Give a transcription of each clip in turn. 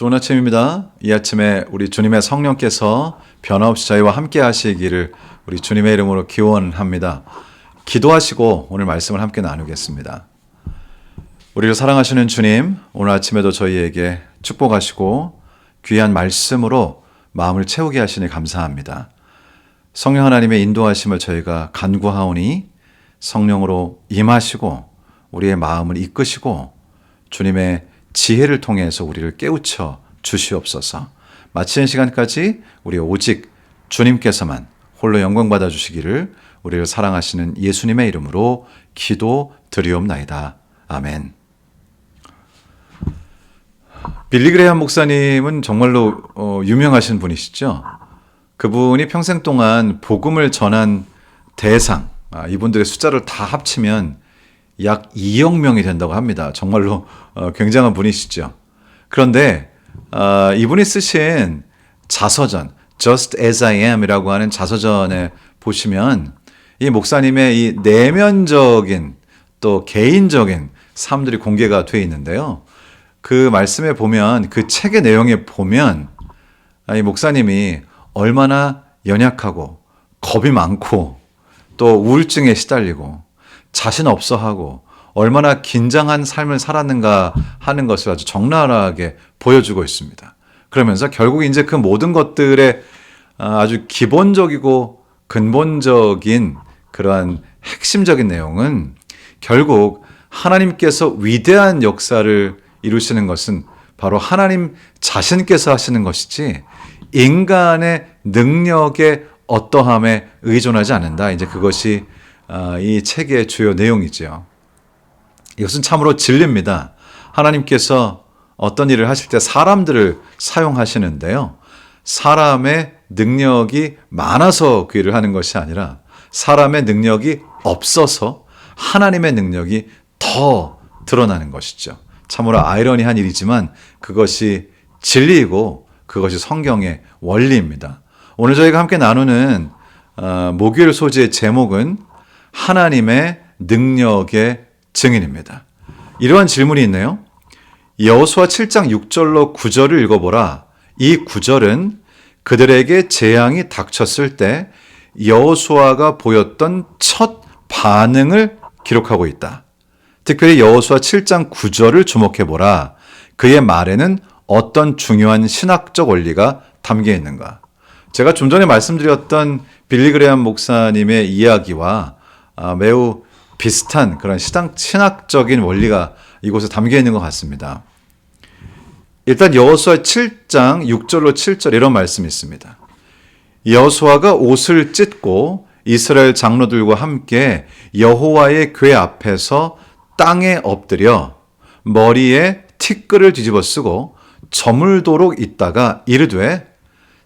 좋은 아침입니다. 이 아침에 우리 주님의 성령께서 변함없이 저희와 함께 하시기를 우리 주님의 이름으로 기원합니다. 기도하시고 오늘 말씀을 함께 나누겠습니다. 우리를 사랑하시는 주님, 오늘 아침에도 저희에게 축복하시고 귀한 말씀으로 마음을 채우게 하시니 감사합니다. 성령 하나님의 인도하심을 저희가 간구하오니 성령으로 임하시고 우리의 마음을 이끄시고 주님의 지혜를 통해서 우리를 깨우쳐 주시옵소서. 마치는 시간까지 우리 오직 주님께서만 홀로 영광 받아 주시기를 우리를 사랑하시는 예수님의 이름으로 기도 드리옵나이다. 아멘. 빌리 그레이엄 목사님은 정말로 어, 유명하신 분이시죠. 그분이 평생 동안 복음을 전한 대상, 아, 이분들의 숫자를 다 합치면 약 2억 명이 된다고 합니다. 정말로 어, 굉장한 분이시죠. 그런데 어, 이분이 쓰신 자서전 Just As I Am이라고 하는 자서전에 보시면 이 목사님의 이 내면적인 또 개인적인 삶들이 공개가 돼 있는데요. 그 말씀에 보면 그 책의 내용에 보면 아, 이 목사님이 얼마나 연약하고 겁이 많고 또 우울증에 시달리고 자신 없어 하고 얼마나 긴장한 삶을 살았는가 하는 것을 아주 적나라하게 보여주고 있습니다. 그러면서 결국 이제 그 모든 것들의 아주 기본적이고 근본적인 그러한 핵심적인 내용은 결국 하나님께서 위대한 역사를 이루시는 것은 바로 하나님 자신께서 하시는 것이지 인간의 능력의 어떠함에 의존하지 않는다. 이제 그것이 아, 이 책의 주요 내용이지요. 이것은 참으로 진리입니다. 하나님께서 어떤 일을 하실 때 사람들을 사용하시는데요. 사람의 능력이 많아서 그 일을 하는 것이 아니라 사람의 능력이 없어서 하나님의 능력이 더 드러나는 것이죠. 참으로 아이러니한 일이지만 그것이 진리이고 그것이 성경의 원리입니다. 오늘 저희가 함께 나누는 어, 목요일 소재의 제목은 하나님의 능력의 증인입니다. 이러한 질문이 있네요. 여호수아 7장 6절로 9절을 읽어보라. 이 9절은 그들에게 재앙이 닥쳤을 때 여호수아가 보였던 첫 반응을 기록하고 있다. 특별히 여호수아 7장 9절을 주목해 보라. 그의 말에는 어떤 중요한 신학적 원리가 담겨 있는가? 제가 좀 전에 말씀드렸던 빌리그레암 목사님의 이야기와 아, 매우 비슷한 그런 시당 신학적인 원리가 이곳에 담겨 있는 것 같습니다. 일단 여호수아 7장 6절로 7절 이런 말씀이 있습니다. 여호수아가 옷을 찢고 이스라엘 장로들과 함께 여호와의 궤 앞에서 땅에 엎드려 머리에 티끌을 뒤집어 쓰고 저물도록 있다가 이르되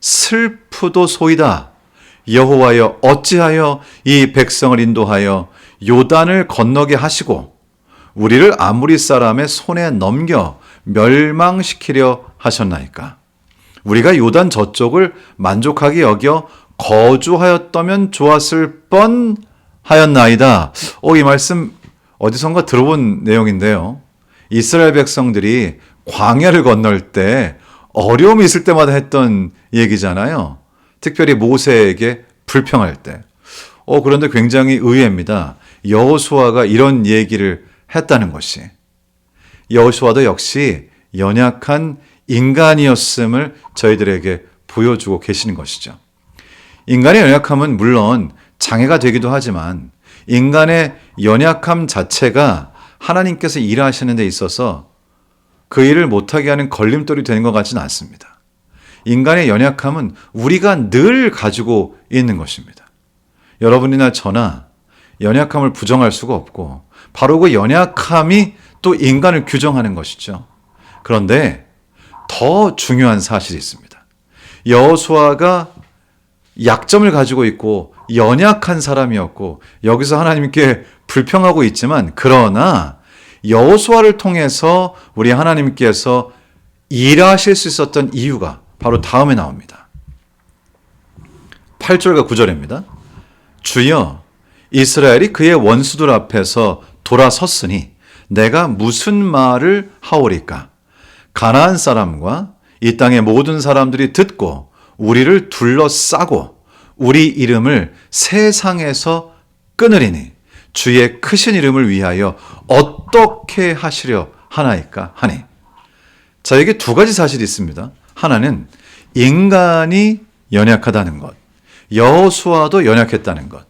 슬프도 소이다 여호와여 어찌하여 이 백성을 인도하여 요단을 건너게 하시고 우리를 아무리 사람의 손에 넘겨 멸망시키려 하셨나이까 우리가 요단 저쪽을 만족하게 여겨 거주하였다면 좋았을 뻔 하였나이다. 오, 이 말씀 어디선가 들어본 내용인데요. 이스라엘 백성들이 광야를 건널 때 어려움이 있을 때마다 했던 얘기잖아요. 특별히 모세에게 불평할 때. 어, 그런데 굉장히 의외입니다. 여호수아가 이런 얘기를 했다는 것이. 여호수아도 역시 연약한 인간이었음을 저희들에게 보여주고 계시는 것이죠. 인간의 연약함은 물론 장애가 되기도 하지만 인간의 연약함 자체가 하나님께서 일하시는 데 있어서 그 일을 못하게 하는 걸림돌이 되는 것 같지는 않습니다. 인간의 연약함은 우리가 늘 가지고 있는 것입니다. 여러분이나 저나 연약함을 부정할 수가 없고 바로 그 연약함이 또 인간을 규정하는 것이죠. 그런데 더 중요한 사실이 있습니다. 여호수아가 약점을 가지고 있고 연약한 사람이었고 여기서 하나님께 불평하고 있지만 그러나 여호수아를 통해서 우리 하나님께서 일하실 수 있었던 이유가 바로 다음에 나옵니다. 8절과 9절입니다. 주여 이스라엘이 그의 원수들 앞에서 돌아섰으니 내가 무슨 말을 하오리까? 가나안 사람과 이 땅의 모든 사람들이 듣고 우리를 둘러싸고 우리 이름을 세상에서 끊으리니 주의 크신 이름을 위하여 어떻게 하시려 하나이까 하니. 자, 여기 두 가지 사실이 있습니다. 하나는 인간이 연약하다는 것. 여호수아도 연약했다는 것.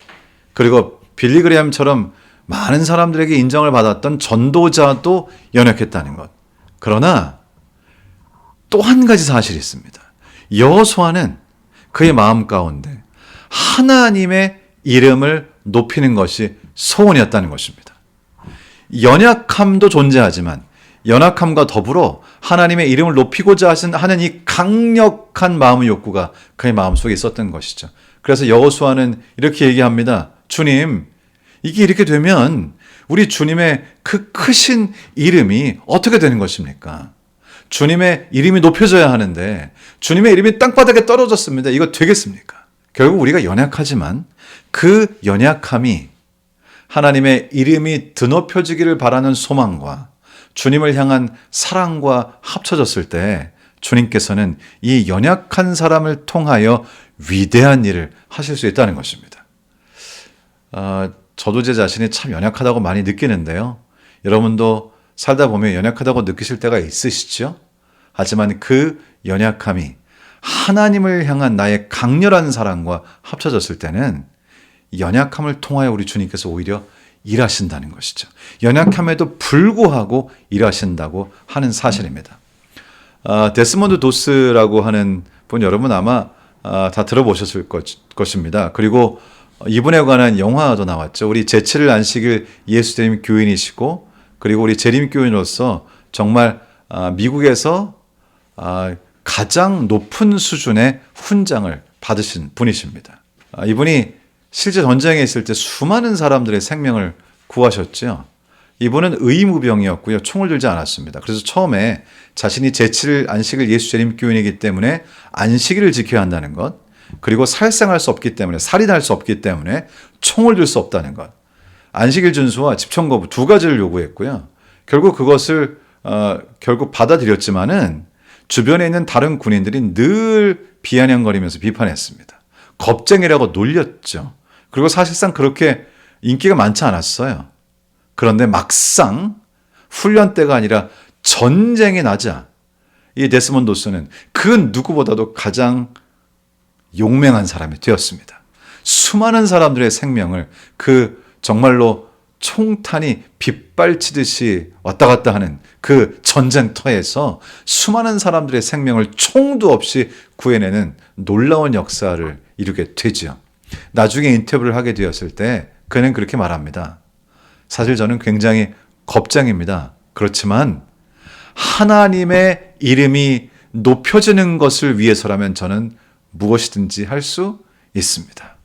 그리고 빌리 그레함처럼 많은 사람들에게 인정을 받았던 전도자도 연약했다는 것. 그러나 또 한 가지 사실이 있습니다. 여호수아는 그의 마음 가운데 하나님의 이름을 높이는 것이 소원이었다는 것입니다. 연약함도 존재하지만 연약함과 더불어 하나님의 이름을 높이고자 하는 이 강력한 마음의 욕구가 그의 마음속에 있었던 것이죠. 그래서 여호수아는 이렇게 얘기합니다. 주님, 이게 이렇게 되면 우리 주님의 그 크신 이름이 어떻게 되는 것입니까? 주님의 이름이 높여져야 하는데 주님의 이름이 땅바닥에 떨어졌습니다. 이거 되겠습니까? 결국 우리가 연약하지만 그 연약함이 하나님의 이름이 드높여지기를 바라는 소망과 주님을 향한 사랑과 합쳐졌을 때 주님께서는 이 연약한 사람을 통하여 위대한 일을 하실 수 있다는 것입니다. 어, 저도 제 자신이 참 연약하다고 많이 느끼는데요. 여러분도 살다 보면 연약하다고 느끼실 때가 있으시죠? 하지만 그 연약함이 하나님을 향한 나의 강렬한 사랑과 합쳐졌을 때는 연약함을 통하여 우리 주님께서 오히려 일하신다는 것이죠. 연약함에도 불구하고 일하신다고 하는 사실입니다. 아, 데스몬드 도스라고 하는 분 여러분 아마 아, 다 들어보셨을 것, 것입니다. 그리고 이분에 관한 영화도 나왔죠. 우리 제7일 안식일 예수님 교인이시고 그리고 우리 재림 교인으로서 정말 아, 미국에서 아, 가장 높은 수준의 훈장을 받으신 분이십니다. 아, 이분이 실제 전쟁에 있을 때 수많은 사람들의 생명을 구하셨죠. 이분은 의무병이었고요. 총을 들지 않았습니다. 그래서 처음에 자신이 제7일 안식일 예수 재림 교인이기 때문에 안식일을 지켜야 한다는 것, 그리고 살생할 수 없기 때문에 살인할 수 없기 때문에 총을 들 수 없다는 것. 안식일 준수와 집총 거부 두 가지를 요구했고요. 결국 그것을 어, 결국 받아들였지만은 주변에 있는 다른 군인들이 늘 비아냥거리면서 비판했습니다. 겁쟁이라고 놀렸죠. 그리고 사실상 그렇게 인기가 많지 않았어요. 그런데 막상 훈련 때가 아니라 전쟁이 나자 이 데스몬도스는 그 누구보다도 가장 용맹한 사람이 되었습니다. 수많은 사람들의 생명을 그 정말로 총탄이 빗발치듯이 왔다 갔다 하는 그 전쟁터에서 수많은 사람들의 생명을 총도 없이 구해내는 놀라운 역사를 이루게 되죠. 나중에 인터뷰를 하게 되었을 때 그는 그렇게 말합니다. 사실 저는 굉장히 겁장입니다. 그렇지만 하나님의 이름이 높여지는 것을 위해서라면 저는 무엇이든지 할 수 있습니다.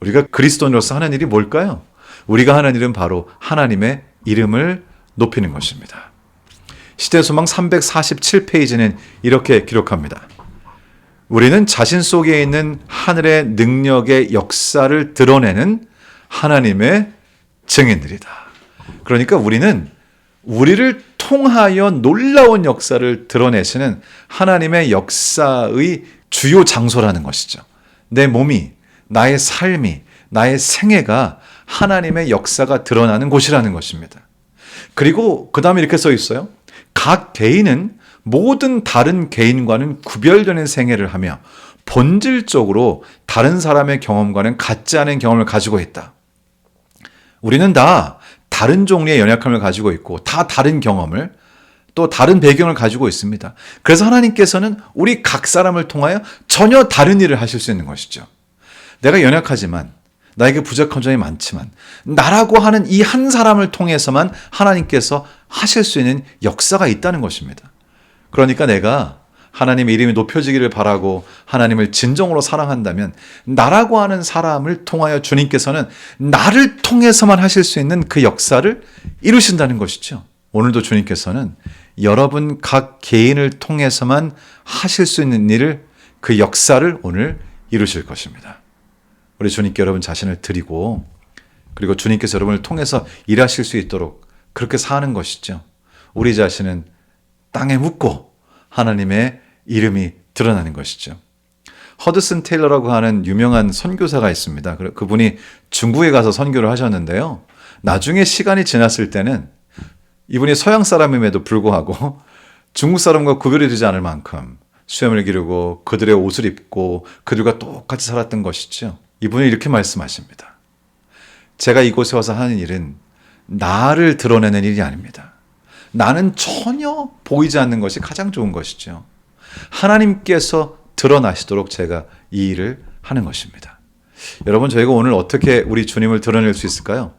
우리가 그리스도인으로서 하는 일이 뭘까요? 우리가 하는 일은 바로 하나님의 이름을 높이는 것입니다. 시대소망 347페이지는 이렇게 기록합니다. 우리는 자신 속에 있는 하늘의 능력의 역사를 드러내는 하나님의 증인들이다. 그러니까 우리는 우리를 통하여 놀라운 역사를 드러내시는 하나님의 역사의 주요 장소라는 것이죠. 내 몸이, 나의 삶이, 나의 생애가 하나님의 역사가 드러나는 곳이라는 것입니다. 그리고 그 다음에 이렇게 써 있어요. 각 개인은 모든 다른 개인과는 구별되는 생애를 하며 본질적으로 다른 사람의 경험과는 같지 않은 경험을 가지고 있다. 우리는 다 다른 종류의 연약함을 가지고 있고 다 다른 경험을 또 다른 배경을 가지고 있습니다. 그래서 하나님께서는 우리 각 사람을 통하여 전혀 다른 일을 하실 수 있는 것이죠. 내가 연약하지만 나에게 부족한 점이 많지만 나라고 하는 이 한 사람을 통해서만 하나님께서 하실 수 있는 역사가 있다는 것입니다. 그러니까 내가 하나님의 이름이 높여지기를 바라고 하나님을 진정으로 사랑한다면 나라고 하는 사람을 통하여 주님께서는 나를 통해서만 하실 수 있는 그 역사를 이루신다는 것이죠. 오늘도 주님께서는 여러분 각 개인을 통해서만 하실 수 있는 일을 그 역사를 오늘 이루실 것입니다. 우리 주님께 여러분 자신을 드리고 그리고 주님께서 여러분을 통해서 일하실 수 있도록 그렇게 사는 것이죠. 우리 자신은 땅에 묻고 하나님의 이름이 드러나는 것이죠. 허드슨 테일러라고 하는 유명한 선교사가 있습니다. 그- 그분이 중국에 가서 선교를 하셨는데요. 나중에 시간이 지났을 때는 이분이 서양 사람임에도 불구하고 중국 사람과 구별이 되지 않을 만큼 수염을 기르고 그들의 옷을 입고 그들과 똑같이 살았던 것이죠. 이분이 이렇게 말씀하십니다. 제가 이곳에 와서 하는 일은 나를 드러내는 일이 아닙니다. 나는 전혀 보이지 않는 것이 가장 좋은 것이죠. 하나님께서 드러나시도록 제가 이 일을 하는 것입니다. 여러분, 저희가 오늘 어떻게 우리 주님을 드러낼 수 있을까요?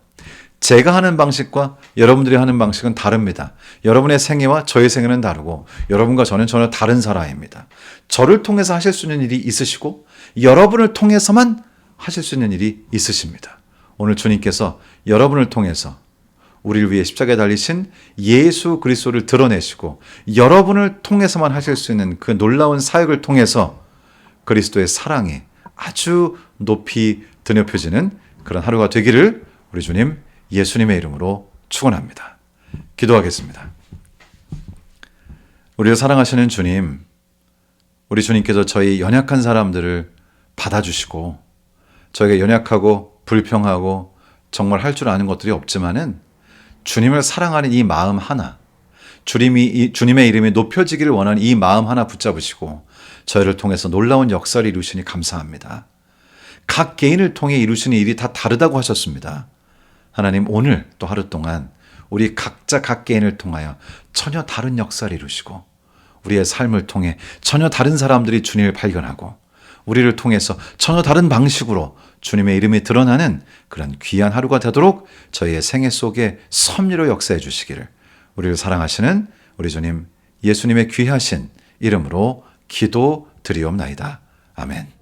제가 하는 방식과 여러분들이 하는 방식은 다릅니다. 여러분의 생애와 저의 생애는 다르고 여러분과 저는 전혀 다른 사람입니다. 저를 통해서 하실 수 있는 일이 있으시고 여러분을 통해서만 하실 수 있는 일이 있으십니다. 오늘 주님께서 여러분을 통해서 우리를 위해 십자가에 달리신 예수 그리스도를 드러내시고 여러분을 통해서만 하실 수 있는 그 놀라운 사역을 통해서 그리스도의 사랑이 아주 높이 드높여지는 그런 하루가 되기를 우리 주님 예수님의 이름으로 축원합니다. 기도하겠습니다. 우리를 사랑하시는 주님, 우리 주님께서 저희 연약한 사람들을 받아주시고 저희가 연약하고 불평하고 정말 할 줄 아는 것들이 없지만은 주님을 사랑하는 이 마음 하나, 주님이 이- 주님의 이름이 높여지기를 원하는 이 마음 하나 붙잡으시고 저희를 통해서 놀라운 역사를 이루시니 감사합니다. 각 개인을 통해 이루시는 일이 다 다르다고 하셨습니다. 하나님 오늘 또 하루 동안 우리 각자 각 개인을 통하여 전혀 다른 역사를 이루시고 우리의 삶을 통해 전혀 다른 사람들이 주님을 발견하고 우리를 통해서 전혀 다른 방식으로 주님의 이름이 드러나는 그런 귀한 하루가 되도록 저희의 생애 속에 섭리로 역사해 주시기를 우리를 사랑하시는 우리 주님 예수님의 귀하신 이름으로 기도 드리옵나이다. 아멘.